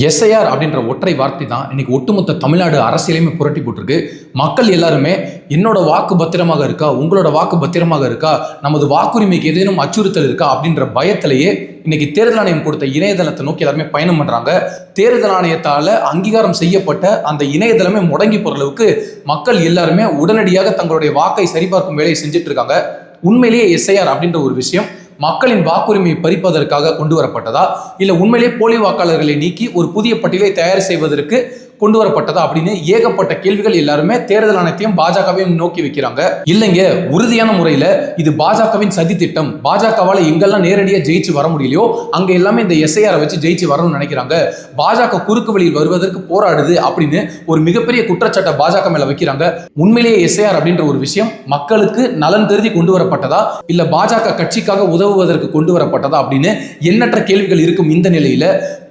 SIR அப்படின்ற ஒற்றை வார்த்தை தான் இன்னைக்கு ஒட்டுமொத்த தமிழ்நாடு அரசியலையுமே புரட்டி போட்டிருக்கு. மக்கள் எல்லாருமே என்னோட வாக்கு பத்திரமாக இருக்கா? உங்களோட வாக்கு பத்திரமாக இருக்கா? நமது வாக்குரிமைக்கு ஏதேனும் அச்சுறுத்தல் இருக்கா? அப்படின்ற பயத்திலேயே இன்னைக்கு தேர்தல் ஆணையம் கொடுத்த இணையதளத்தை நோக்கி எல்லாருமே பயணம் பண்றாங்க. தேர்தல் ஆணையத்தால அங்கீகாரம் செய்யப்பட்ட அந்த இணையதளமே முடங்கி போற அளவுக்கு மக்கள் எல்லாருமே உடனடியாக தங்களுடைய வாக்கை சரிபார்க்கும் வேலையை செஞ்சுட்டு இருக்காங்க. உண்மையிலேயே எஸ்ஐஆர் அப்படின்ற ஒரு விஷயம் மக்களின் வாக்குரிமையை பறிப்பதற்காக கொண்டு வரப்பட்டதா? இல்லை உண்மையிலே போலி வாக்காளர்களை நீக்கி ஒரு புதிய பட்டியலை தயார் செய்வதற்கு கொண்டு வரப்பட்டதா அப்படின்னு ஏகப்பட்ட கேள்விகள் எல்லாருமே தேர்தல் ஆணையத்தையும் பாஜகவையும் நோக்கி வைக்கிறாங்க. இல்லைங்க உறுதியான முறையில இது பாஜகவின் சதி திட்டம். பாஜகவால எங்கெல்லாம் நேரடியா ஜெயிச்சு வர முடியலையோ அங்க எல்லாமே இந்த எஸ்ஐஆர் வச்சு ஜெயிச்சு வரணும்னு நினைக்கிறாங்க. பாஜக குறுக்கு வழியில் வருவதற்கு போராடுது அப்படின்னு ஒரு மிகப்பெரிய குற்றச்சாட்டை பாஜக மேல வைக்கிறாங்க. உண்மையிலேயே எஸ்ஐஆர் அப்படின்ற ஒரு விஷயம் மக்களுக்கு நலன் கருதி கொண்டு வரப்பட்டதா? இல்ல பாஜக கட்சிக்காக உதவுவதற்கு கொண்டு வரப்பட்டதா அப்படின்னு எண்ணற்ற கேள்விகள் இருக்கும் இந்த நிலையில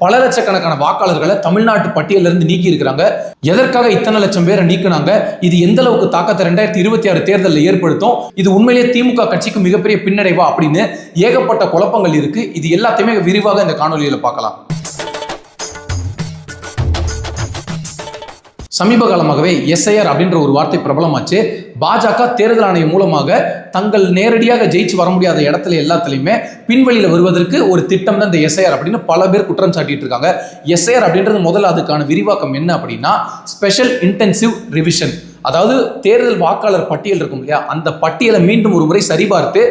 பல லட்சக்கணக்கான வாக்காளர்களை தமிழ்நாட்டு பட்டியலிருந்து நீக்கி இருக்கிறாங்க எதற்காக இத்தனை லட்சம் பேரை நீக்கினாங்க? இது எந்த அளவுக்கு தாக்கத்தை ரெண்டாயிரத்தி இருபத்தி ஆறு தேர்தலில் ஏற்படுத்தும்? இது உண்மையிலேயே திமுக கட்சிக்கு மிகப்பெரிய பின்னடைவா அப்படின்னு ஏகப்பட்ட குழப்பங்கள் இருக்கு. இது எல்லாத்தையுமே விரிவாக இந்த காணொலியில பார்க்கலாம். சமீப காலமாகவே எஸ்ஐஆர் அப்படின்ற ஒரு வார்த்தை பிரபலமாச்சு. பாஜக தேர்தல் ஆணையம் மூலமாக தங்கள் நேரடியாக ஜெயிச்சு வர முடியாத இடத்துல எல்லாத்துலையுமே பின்வழியில் வருவதற்கு ஒரு திட்டம் தான் இந்த எஸ்ஐஆர் அப்படின்னு பல பேர் குற்றம் சாட்டிட்டு இருக்காங்க. எஸ்ஐஆர் அப்படின்றது முதல்ல அதுக்கான விரிவாக்கம் என்ன அப்படின்னா ஸ்பெஷல் இன்டென்சிவ் ரிவிஷன் அதாவது தேர்தல் வாக்காளர் பட்டியல் இருக்கும் இல்லையா? அந்த பட்டியலை மீண்டும் ஒரு முறை சரிபார்த்து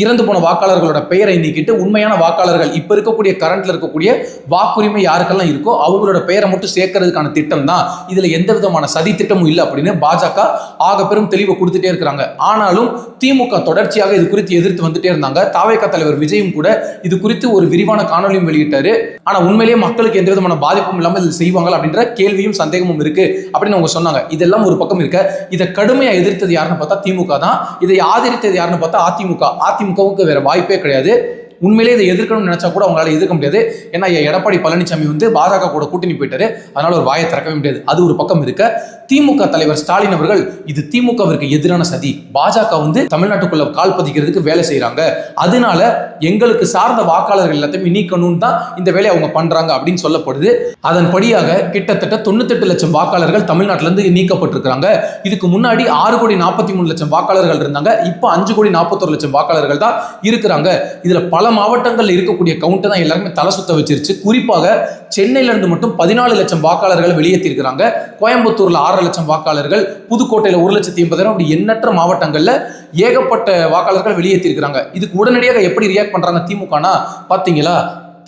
இறந்து போன வாக்காளர்களோட பெயரை நீக்கிட்டு உண்மையான வாக்காளர்கள் இப்போ இருக்கக்கூடிய கரண்ட்ல இருக்கக்கூடிய வாக்குரிமை யாருக்கெல்லாம் இருக்கோ அவங்களோட பெயரை மட்டும் சேர்க்கறதுக்கான திட்டம் தான். இதுல எந்த விதமான சதி திட்டமும் இல்லை அப்படின்னு பாஜக ஆக பெரும் தெளிவை கொடுத்துட்டே இருக்கிறாங்க. ஆனாலும் திமுக தொடர்ச்சியாக இது குறித்து எதிர்த்து வந்துட்டே இருந்தாங்க. தாவேக தலைவர் விஜயும் கூட இது குறித்து ஒரு விரிவான காணொலியும் வெளியிட்டாரு. ஆனா உண்மையிலேயே மக்களுக்கு எந்த விதமான பாதிப்பும் இல்லாமல் இது செய்வாங்க அப்படின்ற கேள்வியும் சந்தேகமும் இருக்கு அப்படின்னு அவங்க சொன்னாங்க. இதெல்லாம் ஒரு பக்கம் இருக்கு. இதை கடுமையாக எதிர்த்தது யாருன்னு பார்த்தா திமுக தான். இதை ஆதரித்தது யாருன்னு பார்த்தா அதிமுக. அதிமுகவுக்கு வேற வாய்ப்பே கிடையாது. உண்மையிலே இதை எதிர்க்கணும்னு நினைச்சா கூட அவங்களால எதிர்க்க முடியாது. ஏன்னா எடப்பாடி பழனிசாமி வந்து பாஜக கூட கூட்டணி போயிட்டாரு. அதனால ஒரு வாயை திறக்கவே முடியாது. அது ஒரு பக்கம் இருக்க. திமுக தலைவர் ஸ்டாலின் அவர்கள் இது திமுகவிற்கு எதிரான சதி. பாஜக வந்து தமிழ்நாட்டுக்குள்ள கால் பதிக்கிறதுக்கு வேலை செய்யறாங்க அதனால எங்களுக்கு சார்ந்த வாக்காளர்கள் எல்லாத்தையுமே நீக்கணும்னு தான் இந்த வேலையை அவங்க பண்றாங்க அப்படின்னு சொல்லப்படுது. அதன்படியாக கிட்டத்தட்ட தொண்ணூத்தெட்டு லட்சம் வாக்காளர்கள் தமிழ்நாட்டிலிருந்து நீக்கப்பட்டிருக்கிறாங்க. இதுக்கு முன்னாடி ஆறு கோடி நாற்பத்தி மூணு லட்சம் வாக்காளர்கள் இருந்தாங்க. இப்போ அஞ்சு கோடி நாற்பத்தொரு லட்சம் வாக்காளர்கள் தான் இருக்கிறாங்க. இதுல பல மாவட்டங்களில் இருக்கக்கூடிய கவுண்டை தான் எல்லாருமே தலை சுத்த வச்சிருச்சு. குறிப்பாக சென்னையிலிருந்து மட்டும் பதினாலு லட்சம் வாக்காளர்களை வெளியேற்றிருக்கிறாங்க. கோயம்புத்தூர்ல ஆறு லட்சம் வாக்காளர்கள் புதுக்கோட்டையில ஒரு லட்சத்தி எண்பதாயிரம் அப்படி எண்ணற்ற மாவட்டங்கள்ல ஏகப்பட்ட வாக்காளர்கள் வெளியேற்றிருக்கிறாங்க. இதுக்கு உடனடியாக எப்படி ரியாக்ட் பண்றாங்க திமுகனா? பாத்தீங்களா?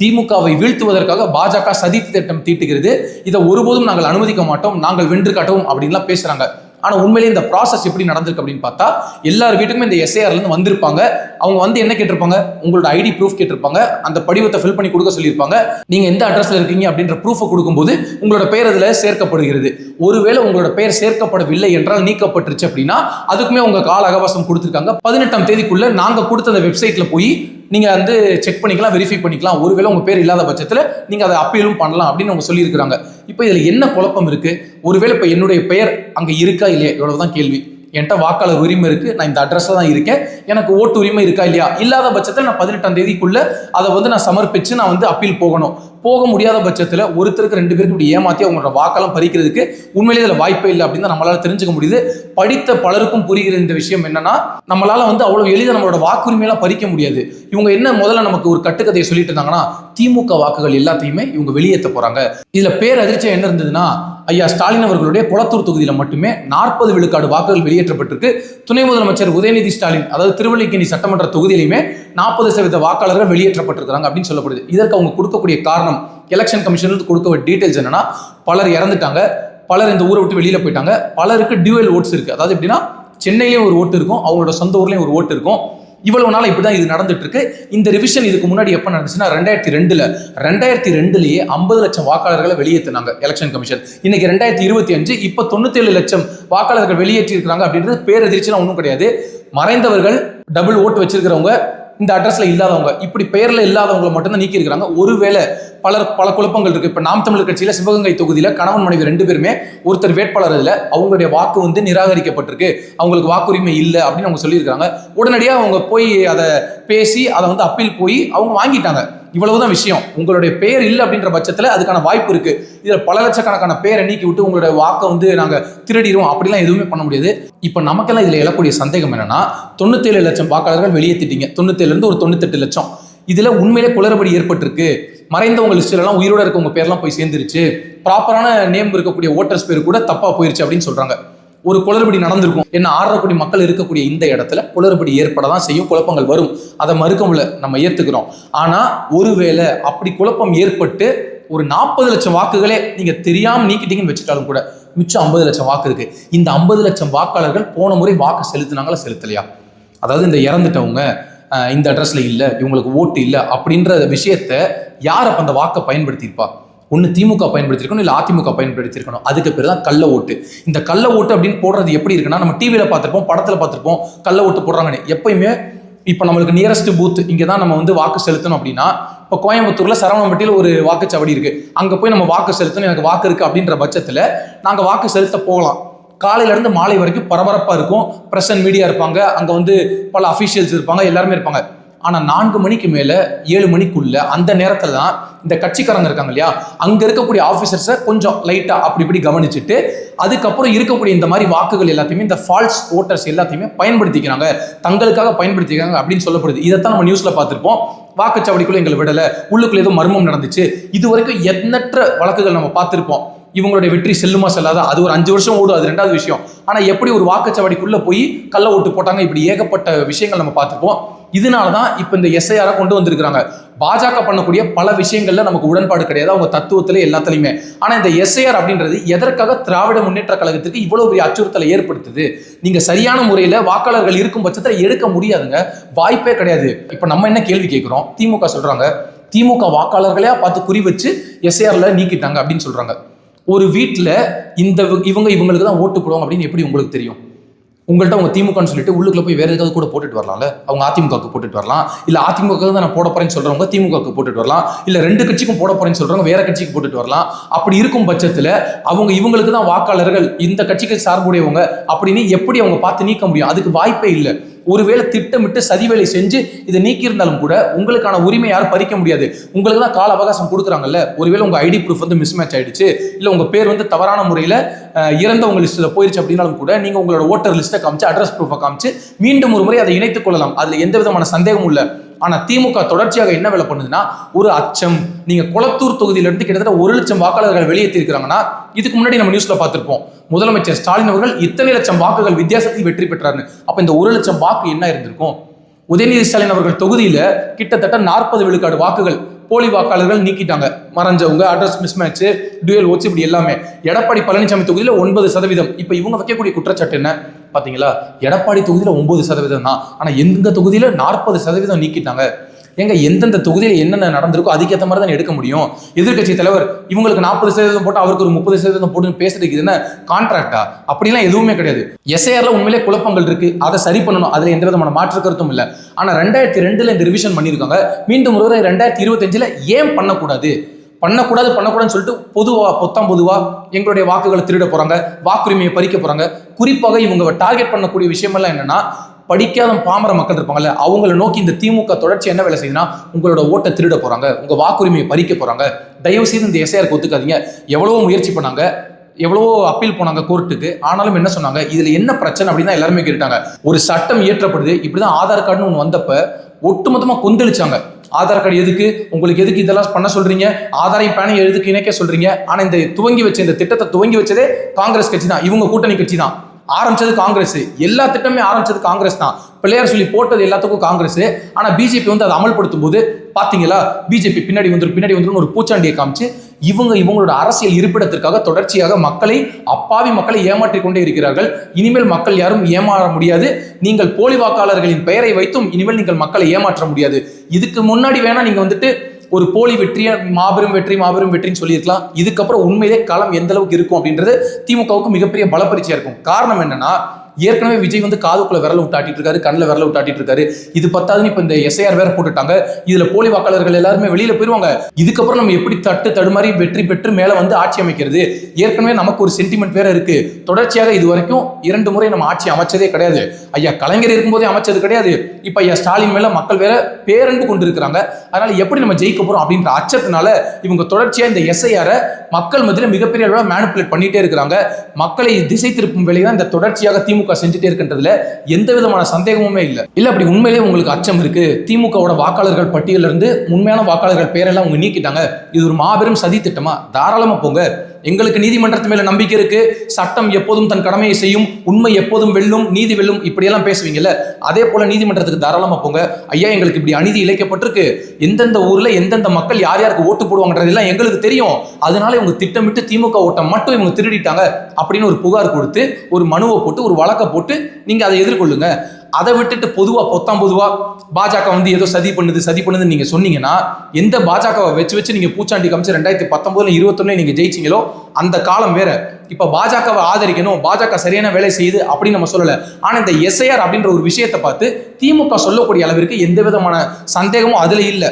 திமுகவை வீழ்த்துவதற்காக பாஜக சதி திட்டம் தீட்டுகிறது. இதை ஒருபோதும் நாங்கள் அனுமதிக்க மாட்டோம் நாங்கள் வென்று காட்டவும் அப்படின்லாம் பேசுறாங்க. ஆனால் உண்மையிலேயே இந்த ப்ராசஸ் எப்படி நடந்திருக்கு அப்படின்னு பார்த்தா எல்லார் வீட்டுக்குமே இந்த எஸ்ஏஆர்லேருந்து வந்திருப்பாங்க. அவங்க வந்து என்ன கேட்டிருப்பாங்க? உங்களோட ஐடி ப்ரூஃப் கேட்டிருப்பாங்க. அந்த படிவத்தை ஃபில் பண்ணி கொடுக்க சொல்லியிருப்பாங்க. நீங்கள் எந்த அட்ரஸில் இருக்கீங்க அப்படின்ற ப்ரூஃபை கொடுக்கும்போது உங்களோட பெயர் அதில் சேர்க்கப்படுகிறது. ஒருவேளை உங்களோட பெயர் சேர்க்கப்படவில்லை என்றால் நீக்கப்பட்டுருச்சு அப்படின்னா அதுக்குமே உங்க கால அவகாசம் கொடுத்துருக்காங்க. பதினெட்டாம் தேதிக்குள்ள நாங்கள் கொடுத்த அந்த வெப்சைட்டில் போய் நீங்க வந்து செக் பண்ணிக்கலாம் வெரிஃபை பண்ணிக்கலாம். ஒருவேளை உங்க பேர் இல்லாத பட்சத்துல நீங்க அதை அப்பீலும் பண்ணலாம் அப்படின்னு அவங்க சொல்லியிருக்கிறாங்க. இப்போ இதுல என்ன குழப்பம் இருக்கு? ஒருவேளை இப்போ என்னுடைய பெயர் அங்க இருக்கா இல்லையா? இவ்வளவுதான் கேள்வி. என்கிட்ட வாக்காளர் உரிமை இருக்கு நான் இந்த அட்ரஸ்ல தான் இருக்கேன். எனக்கு ஓட்டு உரிமை இருக்கா இல்லையா? இல்லாத பட்சத்தில் நான் பதினெட்டாம் தேதிக்குள்ள அதை வந்து நான் சமர்ப்பிச்சு நான் வந்து அப்பீல் போகணும். போக முடியாத பட்சத்தில் ஒருத்தருக்கு ரெண்டு பேருக்கு இப்படி ஏமாத்தி அவங்களோட வாக்கெல்லாம் பறிக்கிறதுக்கு உண்மையிலேயே இதில் வாய்ப்பே இல்லை அப்படின்னு தான் நம்மளால தெரிஞ்சுக்க முடியுது. படித்த பலருக்கும் புரிகிற இந்த விஷயம் என்னன்னா நம்மளால வந்து அவ்வளோ எளிதாக நம்மளோட வாக்குரிமையெல்லாம் பறிக்க முடியாது. இவங்க என்ன முதல்ல நமக்கு ஒரு கட்டுக்கதையை சொல்லிட்டு இருந்தாங்கன்னா திமுக வாக்குகள் எல்லாத்தையுமே இவங்க வெளியேற்ற போறாங்க. பேர் அதிர்ச்சியாக என்ன இருந்ததுன்னா ஐயா ஸ்டாலின் அவர்களுடைய குளத்தூர் தொகுதியில் மட்டுமே நாற்பது விழுக்காடு வாக்குகள் வெளியேற்றப்பட்டிருக்கு. துணை முதலமைச்சர் உதயநிதி ஸ்டாலின் அதாவது திருவள்ளிக்கேணி சட்டமன்ற தொகுதியிலுமே நாற்பது சதவீத வாக்காளர்கள் வெளியேற்றப்பட்டிருக்கிறாங்க அப்படின்னு சொல்லப்படுது. இதற்கு அவங்க கொடுக்கக்கூடிய காரணம் எலெக்ஷன் கமிஷனுக்கு கொடுக்க டீட்டெயில்ஸ் என்னன்னா பலர் இறந்துட்டாங்க பலர் இந்த ஊரை விட்டு வெளியில போயிட்டாங்க பலருக்கு டியூவல் ஓட்ஸ் இருக்கு. அதாவது எப்படின்னா சென்னையிலேயும் ஒரு ஓட்டு இருக்கும் அவங்களோட சொந்த ஊர்லேயும் ஒரு ஓட்டு இருக்கும். இவ்வளவு நாள் இப்படி தான் இது நடந்துட்டு இருக்கு இந்த ரிவிஷன் இதுக்கு முன்னாடி எப்போ நடந்துச்சுன்னா ரெண்டாயிரத்தி ரெண்டுல. ரெண்டாயிரத்தி ரெண்டுலேயே ஐம்பது லட்சம் வாக்காளர்களை வெளியேற்றினாங்க எலெக்ஷன் கமிஷன் இன்னைக்கு ரெண்டாயிரத்தி இருபத்தி அஞ்சு இப்போ தொண்ணூத்தேழு லட்சம் வாக்காளர்கள் வெளியேற்றி இருக்கிறாங்க அப்படின்றது பேரதிர்ச்சிலாம் ஒன்றும் கிடையாது. மறைந்தவர்கள் டபுள் ஓட்டு வச்சிருக்கிறவங்க இந்த அட்ரஸில் இல்லாதவங்க இப்படி பெயரில் இல்லாதவங்களை மட்டும்தான் நீக்கி இருக்கிறாங்க ஒருவேளை பலர் பல குழப்பங்கள் இருக்குது இப்போ நாம் தமிழர் கட்சியில் சிவகங்கை தொகுதியில் கணவன் மனைவி ரெண்டு பேருமே ஒருத்தர் வேட்பாளர் இதுல அவங்களுடைய வாக்கு வந்து நிராகரிக்கப்பட்டிருக்கு. அவங்களுக்கு வாக்குரிமை இல்லை அப்படின்னு அவங்க சொல்லியிருக்காங்க உடனடியாக அவங்க போய் அதை பேசி அதை வந்து அப்பீல் போய் அவங்க வாங்கிட்டாங்க. இவ்வளவுதான் விஷயம். உங்களுடைய பெயர் இல்லை அப்படின்ற பட்சத்தில் அதுக்கான வாய்ப்பு இருக்கு. இதில் பல லட்சக்கணக்கான பேரை நீக்கி விட்டு உங்களுடைய வாக்கை வந்து நாங்கள் திருடிடுவோம் அப்படிலாம் எதுவுமே பண்ண முடியாது. இப்போ நமக்கெல்லாம் இதில் எழக்கூடிய சந்தேகம் என்னன்னா தொண்ணூத்தேழு லட்சம் வாக்காளர்கள் வெளியேற்றிட்டீங்க தொண்ணூத்தேழுலேருந்து ஒரு தொண்ணூத்தெட்டு லட்சம். இதில் உண்மையிலே குளறுபடி ஏற்பட்டிருக்கு. மறைந்தவங்க லிஸ்ட்லலாம் உயிரோட இருக்கவங்க பேர்லாம் போய் சேர்ந்துருச்சு. ப்ராப்பரான நேம் இருக்கக்கூடிய ஓட்டர்ஸ் பேர் கூட தப்பாக போயிருச்சு அப்படின்னு சொல்கிறாங்க ஒரு குளறுபடி நடந்திருக்கும். என்ன ஆறரை கோடி மக்கள் இருக்கக்கூடிய இந்த இடத்துல குளறுபடி ஏற்பட தான் செய்யும் குழப்பங்கள் வரும். அதை மறுக்க முடியல நம்ம ஏத்துக்கிறோம். ஆனா ஒருவேளை அப்படி குழப்பம் ஏற்பட்டு ஒரு நாற்பது லட்சம் வாக்குகளே நீங்க தெரியாம நீக்கிட்டீங்கன்னு வச்சுட்டாலும் கூட மிச்சம் ஐம்பது லட்சம் வாக்கு இருக்கு. இந்த ஐம்பது லட்சம் வாக்காளர்கள் போன முறை வாக்கு செலுத்தினாங்களா செலுத்தலையா? அதாவது இந்த இறந்துட்டவங்க இந்த அட்ரஸ்ல இல்லை இவங்களுக்கு ஓட்டு இல்லை அப்படின்ற விஷயத்த யார் அப்ப அந்த வாக்கை பயன்படுத்தியிருப்பா? ஒன்று திமுக பயன்படுத்தியிருக்கணும் இல்லை அதிமுக பயன்படுத்தியிருக்கணும். அதுக்கு பேர் தான் கள்ள ஓட்டு. இந்த கள்ள ஓட்டு அப்படின்னு போடுறது எப்படி இருக்குன்னா நம்ம டிவியில் பார்த்துருப்போம் படத்தில் பார்த்துருப்போம் கள்ள ஓட்டு போடுறாங்கன்னு. எப்பயுமே இப்போ நம்மளுக்கு நியரஸ்ட் பூத் இங்கே தான் நம்ம வந்து வாக்கு செலுத்தணும் அப்படின்னா இப்போ கோயம்புத்தூரில் சரவணம்பட்டியில் ஒரு வாக்குச்சாவடி இருக்குது அங்கே போய் நம்ம வாக்கு செலுத்தணும் எனக்கு வாக்கு இருக்குது அப்படின்ற பட்சத்தில் நாங்கள் வாக்கு செலுத்த போகலாம். காலையிலேருந்து மாலை வரைக்கும் பரபரப்பாக இருக்கும். ப்ரெஸ் அண்ட் மீடியா இருப்பாங்க. அங்கே வந்து பல அஃபீஷியல்ஸ் இருப்பாங்க எல்லாருமே இருப்பாங்க. ஆனால் நான்கு மணிக்கு மேலே ஏழு மணிக்குள்ள அந்த நேரத்தில் தான் இந்த கட்சிக்காரங்க இருக்காங்க இல்லையா? அங்கே இருக்கக்கூடிய ஆஃபீஸர்ஸை கொஞ்சம் லைட்டாக அப்படி இப்படி கவனிச்சுட்டு அதுக்கப்புறம் இருக்கக்கூடிய இந்த மாதிரி வாக்குகள் எல்லாத்தையுமே இந்த ஃபால்ஸ் ஓட்டர்ஸ் எல்லாத்தையுமே பயன்படுத்திக்கிறாங்க. தங்களுக்காக பயன்படுத்திக்கிறாங்க அப்படின்னு சொல்லப்படுது. இதைத்தான் நம்ம நியூஸில் பார்த்துருப்போம். வாக்குச்சாவடிக்குள்ளே எங்களை விடலை. உள்ளுக்குள்ளே ஏதோ மர்மம் நடந்துச்சு. இது வரைக்கும் எண்ணற்ற வழக்குகள் நம்ம பார்த்துருப்போம். இவங்களுடைய வெற்றி செல்லுமா செல்லாதா? அது ஒரு அஞ்சு வருஷம் ஓடும் அது ரெண்டாவது விஷயம். ஆனால் எப்படி ஒரு வாக்குச்சாவடிக்குள்ளே போய் கள்ள ஓட்டு போட்டாங்க? இப்படி ஏகப்பட்ட விஷயங்கள் நம்ம பார்த்துப்போம் இதனால தான் இப்போ இந்த எஸ்ஐஆரை கொண்டு வந்திருக்கிறாங்க. பாஜக பண்ணக்கூடிய பல விஷயங்கள்ல நமக்கு உடன்பாடு கிடையாது. அவங்க தத்துவத்துல எல்லாத்துலையுமே. ஆனா இந்த எஸ்ஐஆர் அப்படின்றது எதற்காக திராவிட முன்னேற்ற கழகத்துக்கு இவ்வளவு பெரிய அச்சுறுத்தலை ஏற்படுத்துது? நீங்க சரியான முறையில வாக்காளர்கள் இருக்கும் பட்சத்தில் எடுக்க முடியாதுங்க. வாய்ப்பே கிடையாது. இப்போ நம்ம என்ன கேள்வி கேட்கிறோம்? திமுக சொல்றாங்க. திமுக வாக்காளர்களையா பார்த்து குறி வச்சு எஸ்ஐஆர்ல நீக்கிட்டாங்க அப்படின்னு சொல்றாங்க. ஒரு வீட்டில் இந்த இவங்க இவங்களுக்கு தான் ஓட்டு போடுவாங்க அப்படின்னு எப்படி உங்களுக்கு தெரியும்? உங்கள்கிட்ட அவங்க திமுகன்னு சொல்லிட்டு உள்ளுக்குள்ள போய் வேற ஏதாவது கூட போட்டுட்டு வரலாம்ல? அவங்க அதிமுகவுக்கு போட்டுட்டு வரலாம். இல்ல அதிமுக தான் நான் போட போறேன்னு சொல்றவங்க திமுகவுக்கு போட்டுட்டு வரலாம். இல்ல ரெண்டு கட்சிக்கும் போட போறேன்னு சொல்றவங்க வேற கட்சிக்கு போட்டுட்டு வரலாம். அப்படி இருக்கும் பட்சத்துல அவங்க இவங்களுக்கு தான் வாக்காளர்கள் இந்த கட்சிக்கு சார்புடையவங்க அப்படின்னு எப்படி அவங்க பார்த்து நீக்க முடியும்? அதுக்கு வாய்ப்பே இல்லை. ஒருவேளை திட்டமிட்டு சதி வேலை செஞ்சு இதை நீக்கியிருந்தாலும் கூட உங்களுக்கான உரிமை யாரும் பறிக்க முடியாது. உங்களுக்கு தான் கால அவகாசம் கொடுக்குறாங்கல்ல? ஒருவேளை உங்க ஐடி ப்ரூஃப் வந்து மிஸ் மேட்ச் ஆயிடுச்சு இல்ல உங்க பேர் வந்து தவறான முறையில இறந்த இறந்தவங்க லிஸ்ட்ல போயிருச்சு அப்படின்னாலும் கூட நீங்க உங்களோட ஓட்டர் லிஸ்ட்டை காமிச்சு அட்ரஸ் ப்ரூஃபை காமிச்சு மீண்டும் ஒரு முறை அதை இணைத்துக் கொள்ளலாம். அதுல எந்த விதமான சந்தேகமும் இல்லை. ஆனா திமுக தொடர்ச்சியாக என்ன வேலை பண்ணுதுன்னா ஒரு அச்சம் நீங்க குளத்தூர் தொகுதியில இருந்து கிட்டத்தட்ட ஒரு லட்சம் வாக்காளர்கள் வெளியேற்றி இருக்கிறாங்கன்னா இதுக்கு முன்னாடி நம்ம நியூஸ்ல பார்த்திருப்போம். முதலமைச்சர் ஸ்டாலின் அவர்கள் இத்தனை லட்சம் வாக்குகள் வித்தியாசத்தில் வெற்றி பெற்றாருன்னு. அப்ப இந்த ஒரு லட்சம் வாக்கு என்ன இருந்திருக்கும்? உதயநிதி ஸ்டாலின் அவர்கள் தொகுதியில கிட்டத்தட்ட நாற்பது விழுக்காடு வாக்குகள் போலி வாக்காளர்கள் நீக்கிட்டாங்க. மறைஞ்சவங்க address mismatch dual votes இப்படி எல்லாமே. எடப்பாடி பழனிசாமி தொகுதியில் ஒன்பது சதவீதம். இப்போ இவங்க வைக்கக்கூடிய குற்றச்சாட்டு என்ன? பார்த்தீங்களா எடப்பாடி தொகுதியில் ஒன்பது சதவீதம் தான். ஆனால் எந்த தொகுதியில் நாற்பது சதவீதம் நீக்கிட்டாங்க. ஏங்க எந்தெந்த தொகுதியில் என்னென்ன நடந்திருக்கோ அதுக்கேற்ற மாதிரி தான் எடுக்க முடியும். எதிர்க்கட்சி தலைவர் இவங்களுக்கு நாற்பது சதவீதம் போட்டு அவருக்கு ஒரு முப்பது சதவீதம் போட்டு பேசுறதுக்கு என்ன கான்ட்ராக்டா அப்படிலாம் எதுவுமே கிடையாது. எஸ்ஐஆர்ல உண்மையிலே குழப்பங்கள் இருக்கு. அதை சரி பண்ணணும். அதுல எந்த விதமான மாற்று கருத்தும் இல்லை. ஆனா ரெண்டாயிரத்தி ரெண்டுல இந்த ரிவிஷன் பண்ணியிருக்காங்க. மீண்டும் ஒருவரை ரெண்டாயிரத்தி இருபத்தஞ்சுல ஏன் பண்ணக்கூடாது? பண்ணக்கூடாது பண்ணக்கூடாதுன்னு சொல்லிட்டு பொதுவா பொத்தாம் பொதுவாக எங்களுடைய வாக்குகளை திருட போகிறாங்க வாக்குரிமையை பறிக்க போகிறாங்க குறிப்பாக இவங்க டார்கெட் பண்ணக்கூடிய விஷயமெல்லாம் என்னென்னா படிக்காத பாமர மக்கள் இருப்பாங்கல்ல அவங்கள நோக்கி இந்த திமுக தொடர்ச்சி என்ன வேலை செய்யுதுன்னா உங்களோட ஓட்டை திருட போறாங்க உங்க வாக்குரிமையை பறிக்க போறாங்க. தயவு செய்து இந்த எஸ்ஐஆருக்கு ஒத்துக்காதீங்க. எவ்வளவோ முயற்சி பண்ணாங்க எவ்வளவோ அப்பீல் போனாங்க கோர்ட்டுக்கு. ஆனாலும் என்ன சொன்னாங்க இதுல என்ன பிரச்சனை அப்படின்னு தான் எல்லாருமே கேட்டாங்க ஒரு சட்டம் இயற்றப்படுது இப்படிதான் ஆதார் கார்டுன்னு ஒன்று வந்தப்ப ஒட்டுமொத்தமா கொந்தளிச்சாங்க. ஆதார் கார்டு எதுக்கு? உங்களுக்கு எதுக்கு இதெல்லாம் பண்ண சொல்றீங்க? ஆதாரையும் பேனையும் எதுக்கு இணைக்க சொல்றீங்க. ஆனா இந்த துவங்கி வச்ச இந்த திட்டத்தை துவங்கி வச்சதே காங்கிரஸ் கட்சி தான் இவங்க கூட்டணி கட்சி தான். ஆரம்பிச்சது காங்கிரஸ். எல்லா திட்டமே ஆரம்பிச்சது காங்கிரஸ் தான். பிள்ளையார் சொல்லி போட்டது எல்லாத்துக்கும் காங்கிரஸ். ஆனா பிஜேபி வந்து அதை அமல்படுத்தும் போது பாத்தீங்களா? பிஜேபி பின்னாடி வந்துரும் பின்னாடி வந்துரும் ஒரு பூச்சாண்டியை காமிச்சு இவங்க இவங்களோட அரசியல் இருப்பிடத்திற்காக தொடர்ச்சியாக மக்களை அப்பாவி மக்களை ஏமாற்றிக் கொண்டே இருக்கிறார்கள். இனிமேல் மக்கள் யாரும் ஏமாற முடியாது. நீங்கள் போலி வாக்காளர்களின் பெயரை வைத்தும் இனிமேல் நீங்கள் மக்களை ஏமாற்ற முடியாது. இதுக்கு முன்னாடி வேணா நீங்க வந்துட்டு ஒரு போலி வெற்றியை மாபெரும் வெற்றி மாபெரும் வெற்றின்னு சொல்லியிருக்கலாம். இதுக்கப்புறம் உண்மையிலே களம் எந்த அளவுக்கு இருக்கும் அப்படின்றது திமுகவுக்கு மிகப்பெரிய பலப்பரிச்சையா இருக்கும். காரணம் என்னன்னா ஏற்கனவே விஜய் வந்து காதுக்குள்ள விரல விட்டாட்டிட்டு இருக்காரு கண்ணில் விரல விட்டாட்டிட்டு இருக்காரு. இது பத்தாதுன்னு இப்போ இந்த எஸ்ஐஆர் வேற போட்டுட்டாங்க. இதுல போலி வாக்காளர்கள் எல்லாருமே வெளியில போயிருவாங்க. இதுக்கப்புறம் நம்ம எப்படி தட்டு தடுமாறி வெற்றி பெற்று மேல வந்து ஆட்சி அமைக்கிறது? ஏற்கனவே நமக்கு ஒரு சென்டிமெண்ட் வேற இருக்கு. தொடர்ச்சியாக இது வரைக்கும் இரண்டு முறை நம்ம ஆட்சி அமைச்சதே கிடையாது. ஐயா கலைஞர் இருக்கும்போதே அமைச்சது கிடையாது. இப்ப ஐயா ஸ்டாலின் மேல மக்கள் வேற பேரன்பு கொண்டு இருக்கிறாங்க அதனால எப்படி நம்ம ஜெயிக்க போறோம் அப்படின்ற அச்சத்தினால இவங்க தொடர்ச்சியா இந்த எஸ்ஐஆரை மக்கள் மத்தியில் மிகப்பெரிய அளவில் மேனிப்புலேட் பண்ணிட்டே இருக்கிறாங்க. மக்களை திசை திருப்பும் வேலையை தான் இந்த தொடர்ச்சியாக திமுக செஞ்சுட்டே இருக்கின்றதுல எந்த விதமான சந்தேகமுமே இல்லை. இல்ல அப்படி உண்மையிலேயே உங்களுக்கு அச்சம் இருக்கு. திமுகவோட வாக்காளர்கள் பட்டியலிருந்து இருந்து உண்மையான வாக்காளர்கள் பேரெல்லாம் அவங்க நீக்கிட்டாங்க. இது ஒரு மாபெரும் சதி திட்டமா? தாராளமா போங்க. எங்களுக்கு நீதிமன்றத்து மேல நம்பிக்கை இருக்கு. சட்டம் எப்போதும் தன் கடமையை செய்யும் உண்மை எப்போதும் வெல்லும் நீதி வெல்லும் இப்படியெல்லாம் பேசுவீங்கல்ல? அதே போல நீதிமன்றத்துக்கு தாராளமா போங்க. ஐயா எங்களுக்கு இப்படி அநீதி இழைக்கப்பட்டிருக்கு. எந்தெந்த ஊர்ல எந்தெந்த மக்கள் யார் யாருக்கு ஓட்டு போடுவாங்கன்றதெல்லாம் எங்களுக்கு தெரியும். அதனால இவங்க திட்டமிட்டு திமுக ஓட்டம் மட்டும் இவங்க திருடிட்டாங்க. அப்படின்னு ஒரு புகார் கொடுத்து ஒரு மனுவை போட்டு ஒரு வழக்கை போட்டு நீங்க அதை எதிர்கொள்ளுங்க. அதை விட்டுட்டு பொதுவாக பொத்தாம் பொதுவாக பாஜக வந்து ஏதோ சதி பண்ணுது சதி பண்ணுதுன்னு நீங்கள் சொன்னீங்கன்னா எந்த பாஜகவை வச்சு வச்சு நீங்கள் பூச்சாண்டி காமிச்சு ரெண்டாயிரத்தி பத்தொன்பதுல இருபத்தொன்னு நீங்கள் ஜெயிச்சீங்களோ அந்த காலம் வேற. இப்போ பாஜகவை ஆதரிக்கணும் பாஜக சரியான வேலை செய்யுது அப்படின்னு நம்ம சொல்லலை. ஆனால் இந்த எஸ்ஐஆர் அப்படின்ற ஒரு விஷயத்தை பார்த்து திமுக சொல்லக்கூடிய அளவிற்கு எந்த விதமான சந்தேகமும் அதில் இல்லை.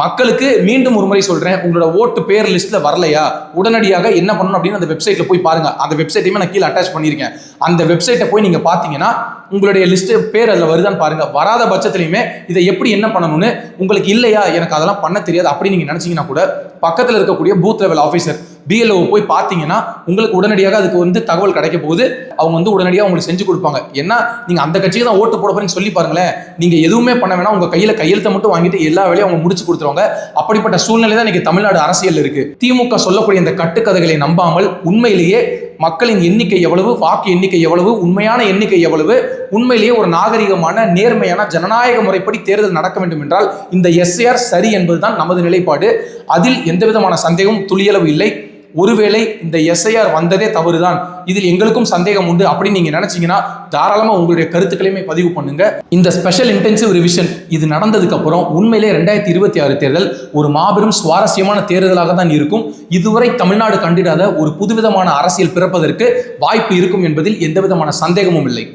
மக்களுக்கு மீண்டும் ஒரு முறை சொல்றேன் உங்களோட ஓட்டு பேர் லிஸ்ட்ல வரலையா? உடனடியாக என்ன பண்ணணும் அப்படின்னு அந்த வெப்சைட்ல போய் பாருங்க. அந்த வெப்சைட்டையுமே நான் கீழே அட்டாச் பண்ணியிருக்கேன். அந்த வெப்சைட்டை போய் நீங்க பாத்தீங்கன்னா உங்களுடைய லிஸ்ட் பேர் அதில் வருதான்னு பாருங்க. வராத பட்சத்துலையுமே இதை எப்படி என்ன பண்ணணும்னு உங்களுக்கு இல்லையா? எனக்கு அதெல்லாம் பண்ண தெரியாது. அப்படி நீங்க நினைச்சீங்கன்னா கூட பக்கத்தில் இருக்கக்கூடிய பூத் லெவல் ஆஃபீஸர் பிஎல்ஓ போய் பார்த்தீங்கன்னா உங்களுக்கு உடனடியாக அதுக்கு வந்து தகவல் கிடைக்க போகுது. அவங்க வந்து உடனடியாக உங்களுக்கு செஞ்சு கொடுப்பாங்க. ஏன்னா நீங்கள் அந்த கட்சிக்கு தான் ஓட்டு போட போறேன்னு சொல்லி பாருங்களேன். நீங்கள் எதுவுமே பண்ண வேணாம். உங்கள் கையில் கையெழுத்தை மட்டும் வாங்கிட்டு எல்லா வேலையும் அவங்க முடிச்சு கொடுத்துருவாங்க. அப்படிப்பட்ட சூழ்நிலை தான் இன்றைக்கி தமிழ்நாடு அரசியல் இருக்குது திமுக சொல்லக்கூடிய இந்த கட்டுக்கதைகளை நம்பாமல் உண்மையிலேயே மக்களின் எண்ணிக்கை எவ்வளவு வாக்கு எண்ணிக்கை எவ்வளவு உண்மையான எண்ணிக்கை எவ்வளவு உண்மையிலேயே ஒரு நாகரிகமான நேர்மையான ஜனநாயக முறைப்படி தேர்தல் நடக்க வேண்டும் என்றால் இந்த எஸ்ஏஆர் சரி என்பதுதான் நமது நிலைப்பாடு. அதில் எந்த விதமான சந்தேகமும் துளியளவு இல்லை. ஒருவேளை இந்த எஸ்ஐஆர் வந்ததே தவறுதான். இதில் எங்களுக்கும் சந்தேகம் உண்டு. அப்படின்னு நீங்க நினைச்சீங்கன்னா தாராளமா உங்களுடைய கருத்துக்களையுமே பதிவு பண்ணுங்க. இந்த ஸ்பெஷல் இன்டென்சிவ் ரிவிஷன் இது நடந்ததுக்கு அப்புறம் உண்மையிலே ரெண்டாயிரத்தி இருபத்தி ஆறு தேர்தல் ஒரு மாபெரும் சுவாரஸ்யமான தேர்தலாக தான் இருக்கும். இதுவரை தமிழ்நாடு கண்டிடாத ஒரு புதுவிதமான அரசியல் பிறப்பதற்கு வாய்ப்பு இருக்கும் என்பதில் எந்தவிதமான சந்தேகமும் இல்லை.